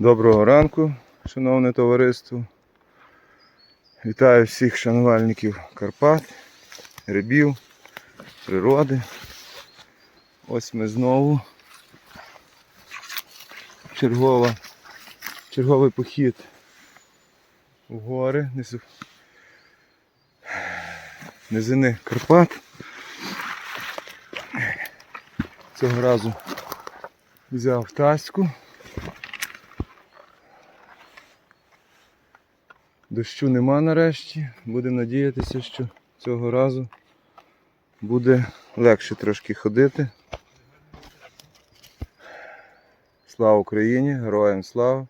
Доброго ранку, шановне товариство. Вітаю всіх шанувальників Карпат, грибів, природи. Ось ми знову. Чергова, черговий похід в гори, низини Карпат. Цього разу взяв таську. Дощу нема нарешті. Будемо надіятися, що цього разу буде легше трошки ходити. Слава Україні! Героям слава!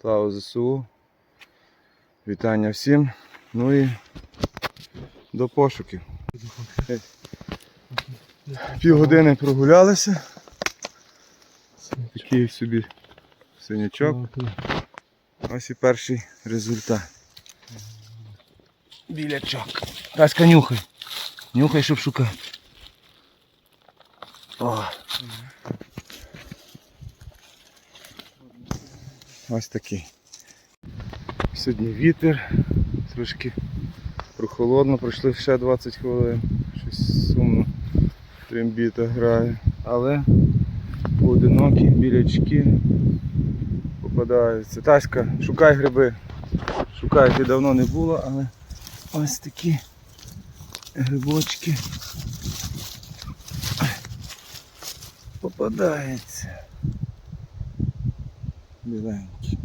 Слава ЗСУ! Вітання всім! Ну і до пошуків. Півгодини прогулялися. Такий собі синячок. Ось і перший результат. Білячок. Таська нюхай. Нюхай, щоб шукати. О. Ось такий. Сьогодні вітер, трошки прохолодно, пройшли ще 20 хвилин. Щось сумно трембіта грає. Але поодинокі білячки попадаються. Таська, шукай гриби. Шукайте давно не було, але ось такі грибочки попадаються. Біленькі.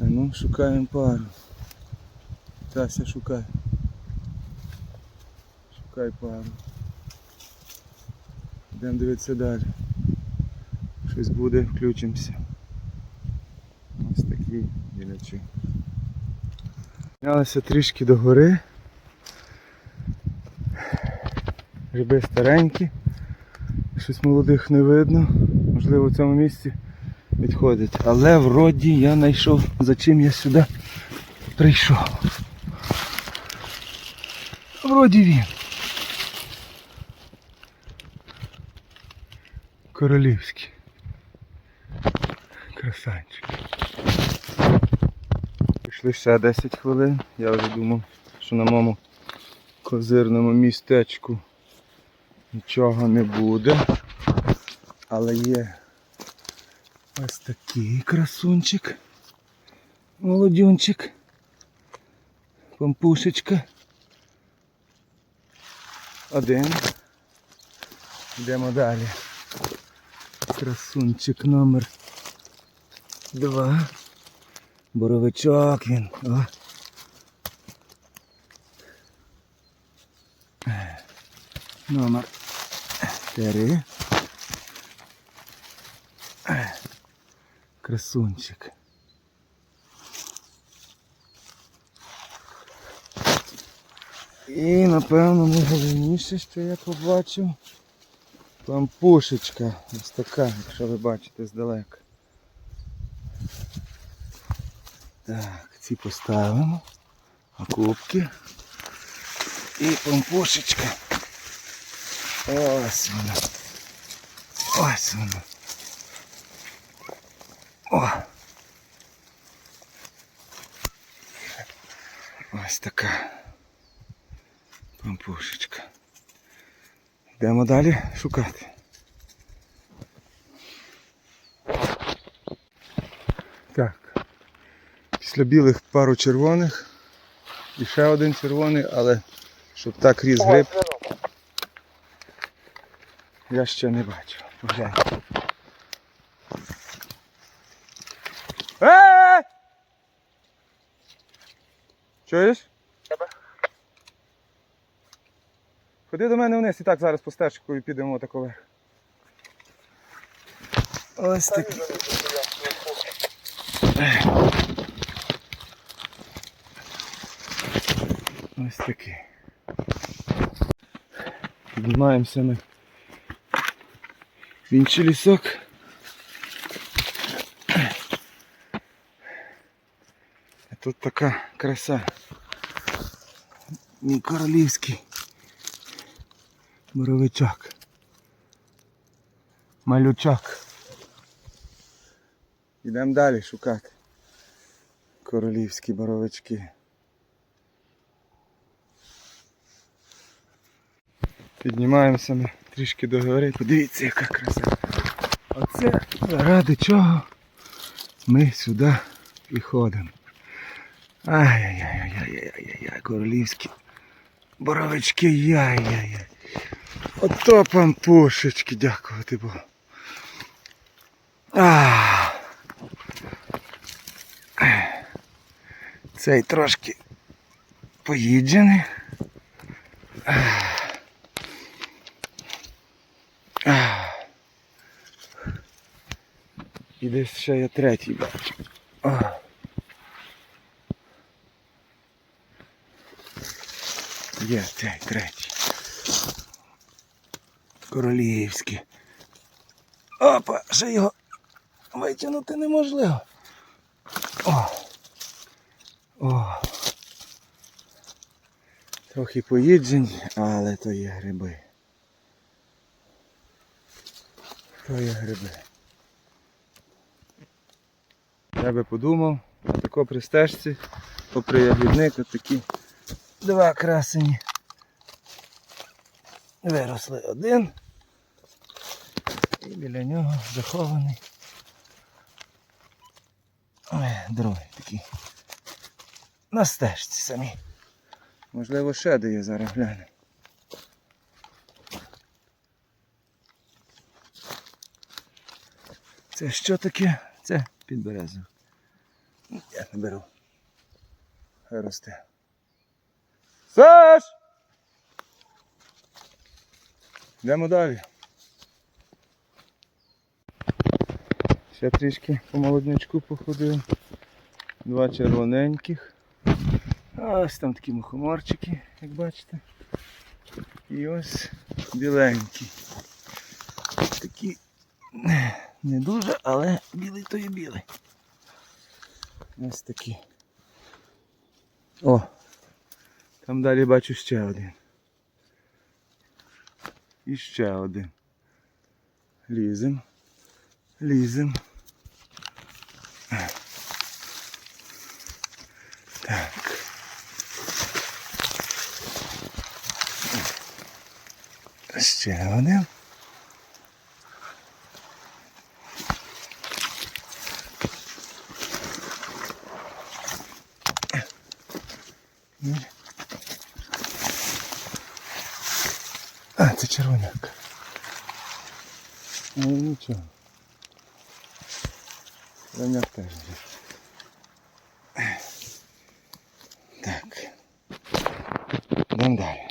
А ну, шукаємо пару. Тася, шукай. Шукай пару. Йдемо дивитися далі. Щось буде, включимося. Ось такі білячі. Піднялися трішки до гори. Гриби старенькі. Щось молодих не видно. Можливо в цьому місці відходить. Але вроді я знайшов за чим я сюди прийшов. Вроді він. Королівський. Красанчик. Пішли ще 10 хвилин. Я вже думав, що на моєму козирному містечку нічого не буде. Але є ось такий красунчик. Молодюнчик. Пампушечка. Один. Йдемо далі. Красунчик номер два. Боровичок він. О. Номер три. Красунчик. І напевно найголовніше, що я побачив, пампушечка. Ось така, якщо ви бачите здалека. Так, ці поставимо. Окупки. І помпушечка. Ось вона. Ось вона. О! Ось така помпушечка. Йдемо далі шукати. Так. Після білих пару червоних. І ще один червоний, але щоб так різ гриб. Я ще не бачу. Поглянь. Е! Чуєш? Ходи до мене вниз і так зараз по стежку і підемо тако вверх. Ось такі. Ось такий. Піднімаємося ми в інший лісок. А тут така краса. Мій королівський боровичок. Малючок. Йдемо далі шукати. Королівські боровички. Піднімаємося ми трішки до гори. Подивіться, яка краса. Оце ради чого ми сюди приходимо. Ай-яй-яй-яй-яй-яй-яй, королівські боровички, яй-яй-яй. Ото пампушечки, дякувати Богу. А. Цей трошки поїджений. А. А. І десь ще я третій бачу. Є цей третій. Королівський. Опа, ще його витягнути неможливо. О. О. Трохи поїджені, але то є гриби. То є гриби. Я би подумав, на тако при стежці, попри ягідник, такі два красені. Виросли один. І біля нього захований. Другий такий. На стежці самі. Можливо, ще де є зараз гляне. Це що таке? Це підберезу. Я не беру. Хай росте. Саш! Йдемо далі. Ще трішки по молоднячку походив. Два червоненьких. Ось там такі мухоморчики, як бачите. І ось біленькі. Такі не дуже, але білий то є білий. Ось такі. О! Там далі бачу ще один. І ще один. Лізем. Лізем. Так. Ще один. А, це червоняк. Ну нічого. Червоняк теж є. Так. Йдемо далі.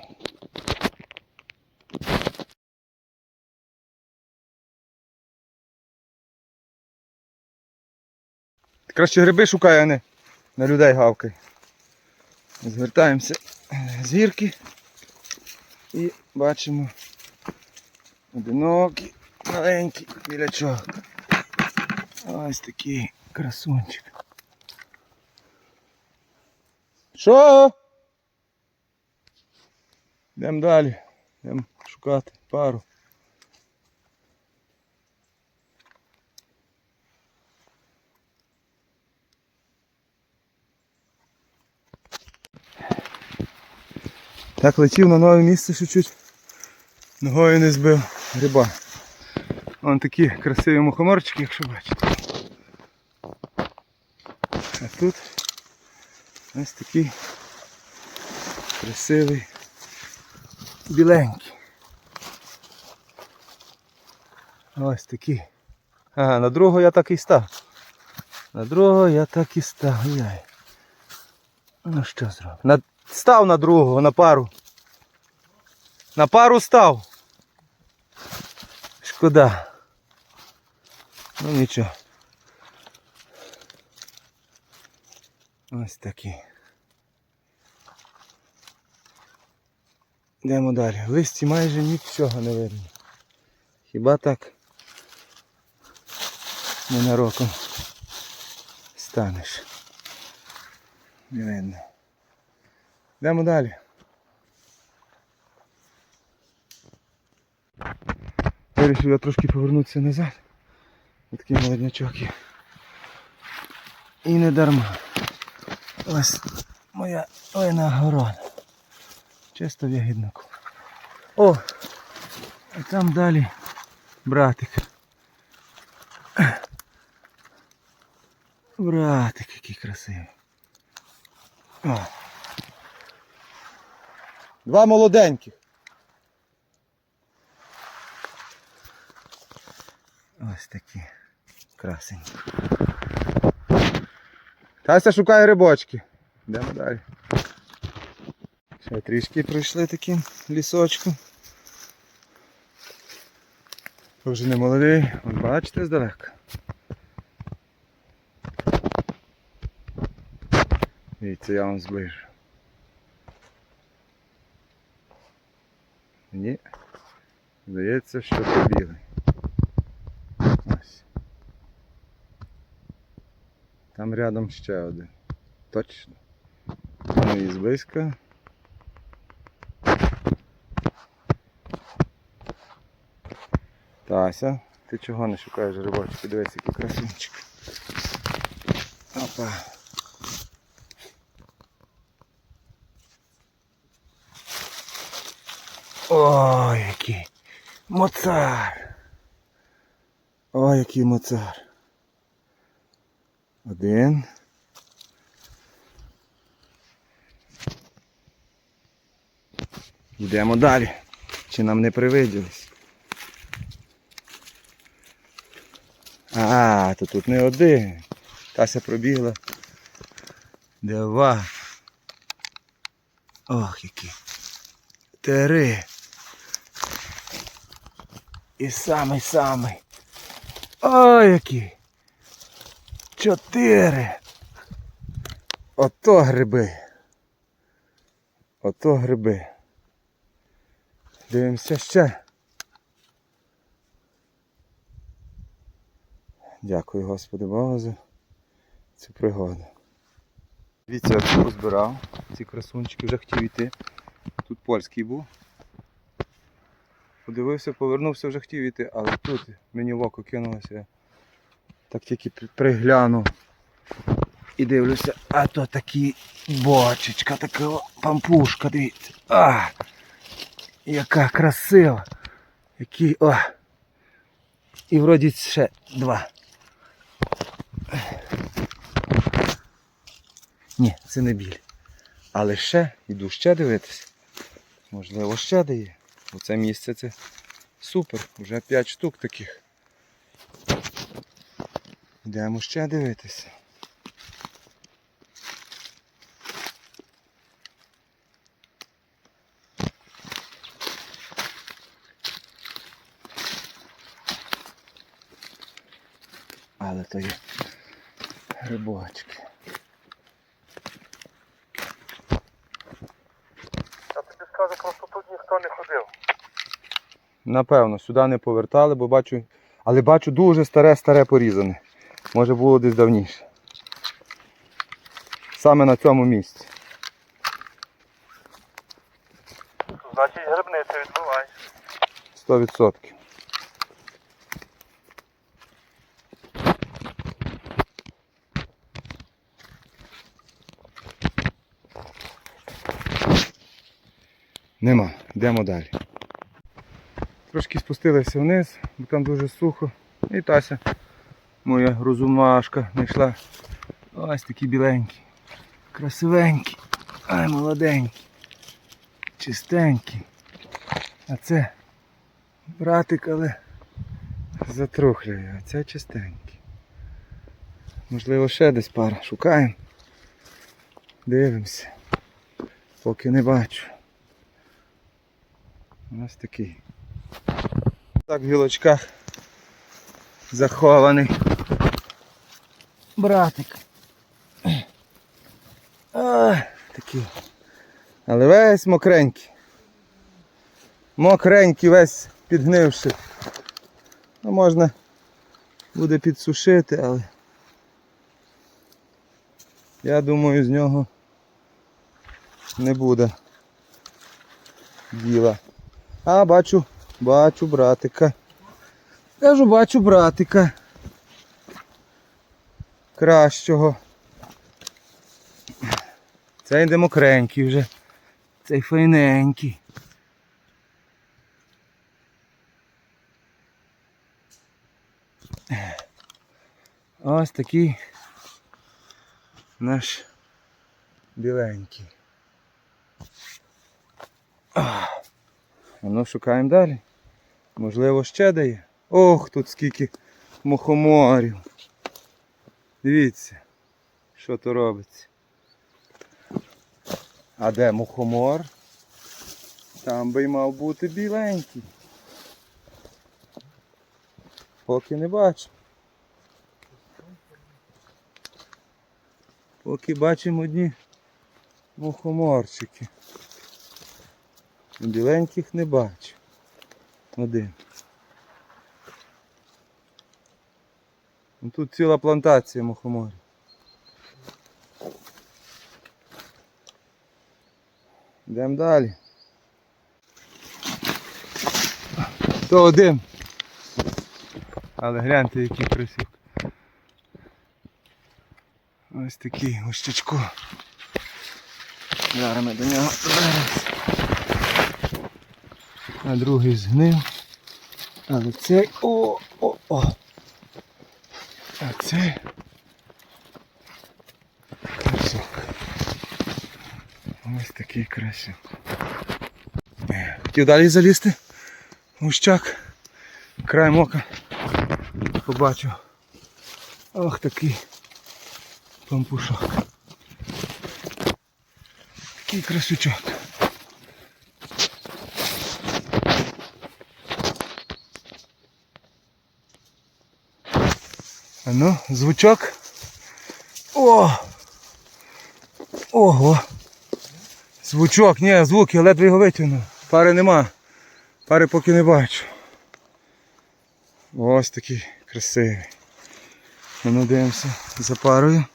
Краще гриби шукай, а не на людей гавкай. Звертаємося з гірки і бачимо одинокий, маленький білячок. Ось такий красунчик. Що? Йдемо далі. Йдемо шукати пару. Так летів на нове місце, що чуть ногою не збив гриба. Вон такі красиві мухоморчики, якщо бачите. А тут ось такий красивий біленький. Ось такий. Ага, на другого я так і став. На другого я так і став. Яй. Ну що зробив? На... Став на другого, на пару. На пару став. Шкода. Ну нічого. Ось такий. Йдемо далі. Листі майже нічого не видно. Хіба так ненароком станеш. Не видно. Йдемо далі. Вирішив я трошки повернутися назад. Такий молоднячок є. І не дарма. Ось моя винагорода. Чисто в ягіднику. О! А там далі братик. Братик, який красивий. О. Два молоденьких. Ось такі красені. Тася шукає рибочки. Йдемо далі. Ще трішки пройшли таким лісочком. Вже не молодий, от бачите здалека. Дивіться, я вам зближу. Ні. Здається, що це білий. Ось. Там рядом ще один. Точно. Ну і зблизька. Тася, ти чого не шукаєш рибочки? Дивись, який красунчик. Опа. Ой, який моцар. Ой, який моцар. Один. Йдемо далі. Чи нам не привиділись? А, то тут не один. Тася пробігла. Два. Ох, які. Три. І самий самий. Ой, який. Чотири. Ото гриби. Ото гриби. Дивимося ще. Дякую Господи Богу за цю пригоду. Дивіться, я тут позбирав ці красунчики, вже хотів йти. Тут польський був. Подивився, повернувся, вже хотів йти, але тут мені в око кинулося. Так тільки при- приглянув і дивлюся, а то такі бочечка, така пампушка, дивіться. А, яка красива. Який, о. І вроді ще два. Ні, це не біль. Але ще, йду ще дивитися. Можливо, ще де є. Оце місце це супер. Вже 5 штук таких. Йдемо ще дивитися. Але то є грибочки. Я тобі скажу, просто тут ніхто не ходив. Напевно, сюди не повертали, бо бачу. Але бачу дуже старе-старе порізане. Може було десь давніше. Саме на цьому місці. Значить грибниця відбувається. 100%. Нема, йдемо далі. Трошки спустилися вниз, бо там дуже сухо. І Тася, моя розумашка, знайшла ось такі біленькі, красивенькі, ай молоденькі, чистенькі. А це братик, але затрухлює, а це чистенький. Можливо, ще десь пара. Шукаємо. Дивимося. Поки не бачу. Ось такий. Так в гілочках захований. Братик. А, такий. Але весь мокренький. Мокренький, весь підгнивши. Ну, можна буде підсушити, але я думаю з нього не буде діла. А, бачу, бачу братика. Кажу, бачу братика. Кращого. Цей демокренький вже. Цей файненький. Ось такий наш біленький. Ну шукаємо далі. Можливо, ще дає. Ох, тут скільки мухоморів. Дивіться, що то робиться. А де мухомор? Там би й мав бути біленький. Поки не бачу. Поки бачимо одні мухоморчики. Біленьких не бачу. Один. Тут ціла плантація мухоморів. Йдемо далі. То один. Але гляньте, який красивий. Ось такий гущачку. Зараз ми до нього зараз. А другий згнив. Але цей... О, о, о. А цей... Красок. Ось такий красок. Е, Хотів далі залізти. Гущак. Краєм ока. Побачив. Ох такий пампушок. Такий красючок. Ну, звучок. О! Ого! Звучок, ні, звук, я ледве його витягнув. Пари нема. Пари поки не бачу. Ось такий красивий. А Ну, дивимося за парою.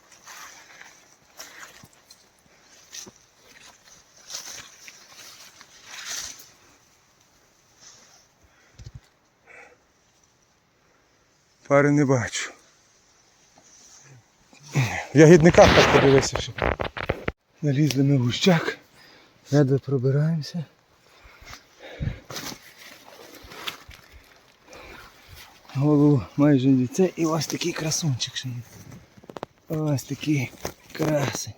Пари не бачу. В ягідниках так подивився, що налізли ми в гущак. Ледве пробираємося. Голову майже ліце і ось такий красунчик ще є. Ось такий красень.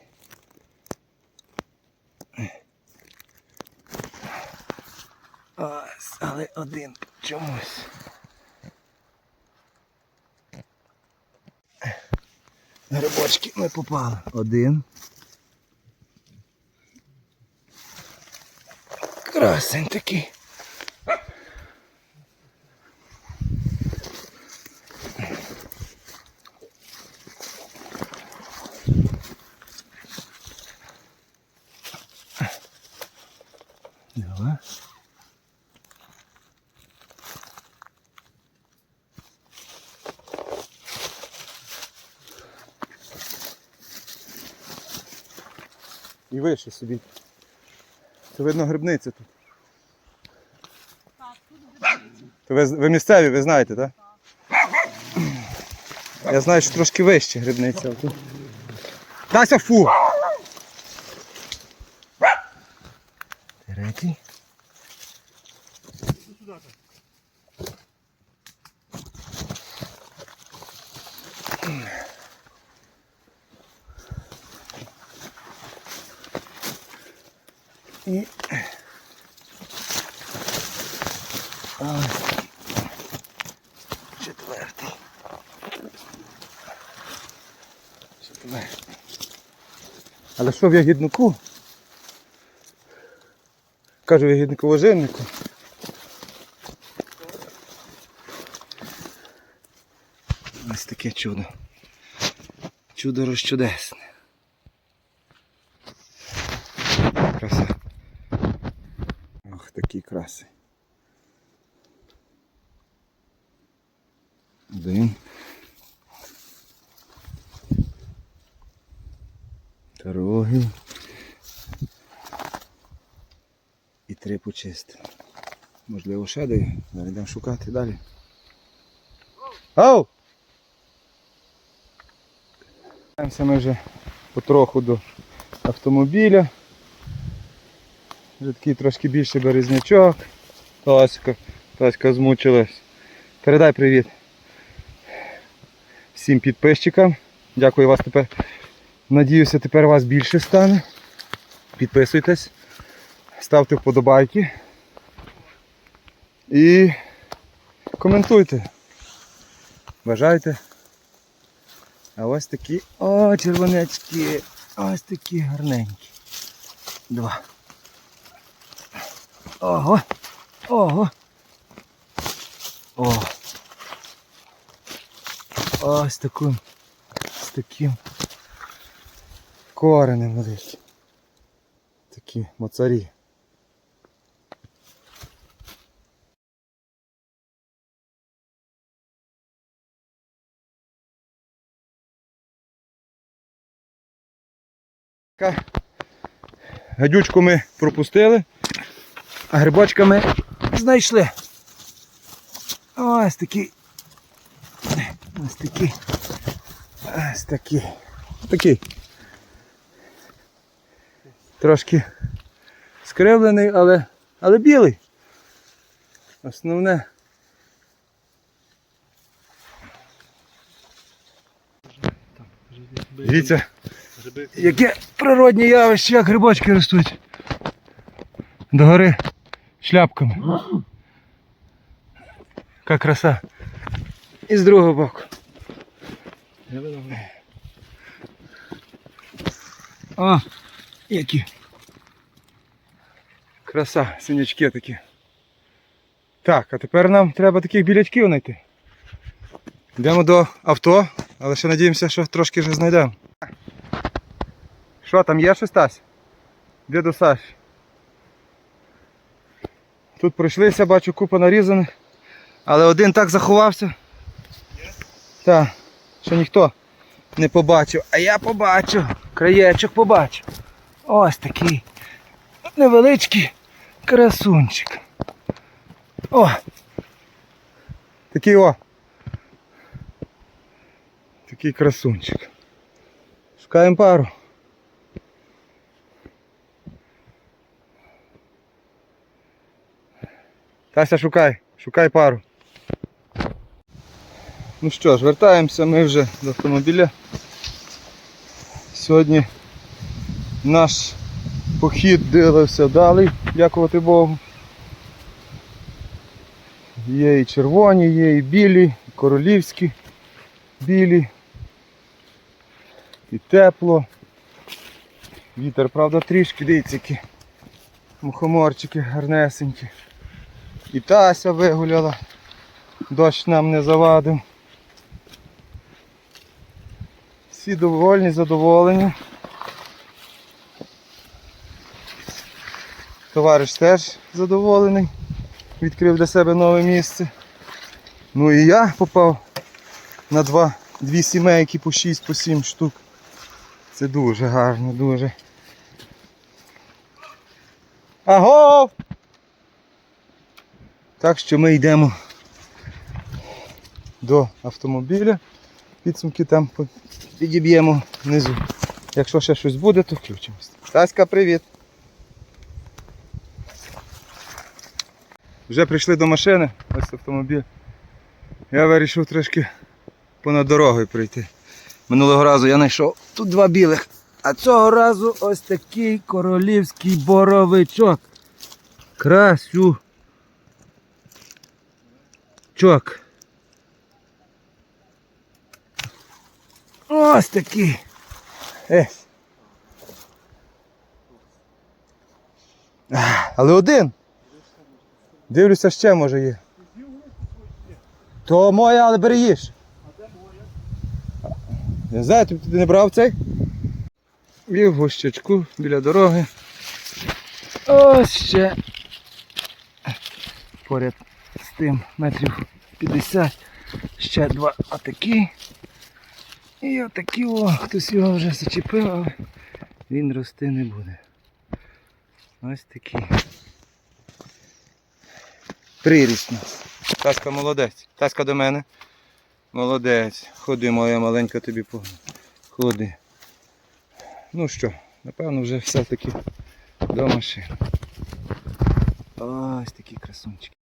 Ось, але один чомусь. Грибочки ми попали. Один. Красень такий. Вище собі. Це видно грибниця тут. То ви, ви місцеві, ви знаєте, так? Я знаю, що трошки вище грибниця. а Тася фу! Третій. І ось четвертий. Четвертий. Але що в ягіднику? Кажу в ягіднику ложильнику. Ось таке чудо. Чудо розчудесне. Краса. Ох, такі краси. Один. Другий. І три почисти. Можливо, ще де. Зараз йдемо шукати далі. Ау! Ми вже потроху до автомобіля. Вже такий трошки більший березнячок. Таська, Таська змучилась. Передай привіт всім підписчикам. Дякую вас тепер. Надіюся, тепер вас більше стане. Підписуйтесь, ставте вподобайки і коментуйте. Бажайте. А ось такі, о, червонечки, ось такі гарненькі. Два. Ого, ого. О. Ось таким, з таким коренем великим. Такі моцарі. Гадючку ми пропустили, а грибочка ми знайшли. Ось такі. Ось такі. Ось такі. Такий. Трошки скривлений, але, але білий. Основне. Дивіться, яке природні явище, як грибочки ростуть. Догори шляпками. Яка краса. І з другого боку. О, які. Краса, синячки такі. Так, а тепер нам треба таких білячків знайти. Йдемо до авто, але ще надіємося, що трошки вже знайдемо. Що там є щось Тась? Де до Саші? Тут пройшлися, бачу, купа нарізаних. Але один так заховався. Так, що ніхто не побачив. А я побачив. Краєчок побачив. Ось такий невеличкий красунчик. О! Такий о. Такий красунчик. Шукаємо пару. Тася, шукай, шукай пару. Ну що ж, вертаємося ми вже до автомобіля. Сьогодні наш похід дивився вдалий, дякувати Богу. Є і червоні, є і білі, і королівські білі. І тепло. Вітер, правда, трішки, дивіться, які мухоморчики гарнесенькі. І Тася вигуляла, дощ нам не завадив. Всі довольні, задоволені. Товариш теж задоволений, відкрив для себе нове місце. Ну і я попав на два, дві сімейки по 6 по 7 штук. Це дуже гарно, дуже. Агов! Так що ми йдемо до автомобіля. Підсумки там підіб'ємо внизу. Якщо ще щось буде, то включимось. Таська, привіт. Вже прийшли до машини, ось автомобіль. Я вирішив трошки понад дорогою прийти. Минулого разу я знайшов тут два білих. А цього разу ось такий королівський боровичок. Красю. Ось такий. Е. Але один. Дивлюся, ще може є. То моя, але бери їж. Я не знаю, ти, ти не брав цей? І в гущачку біля дороги. Ось ще. Поряд з тим метрів 50. Ще два отакі. І отакі о, хтось його вже зачепив, але він рости не буде. Ось такі. Прирісно. Таска молодець. Таска до мене. Молодець. Ходи, моя маленька тобі погано. Ходи. Ну що, Напевно, вже все-таки до машини. Ось такі красунчики.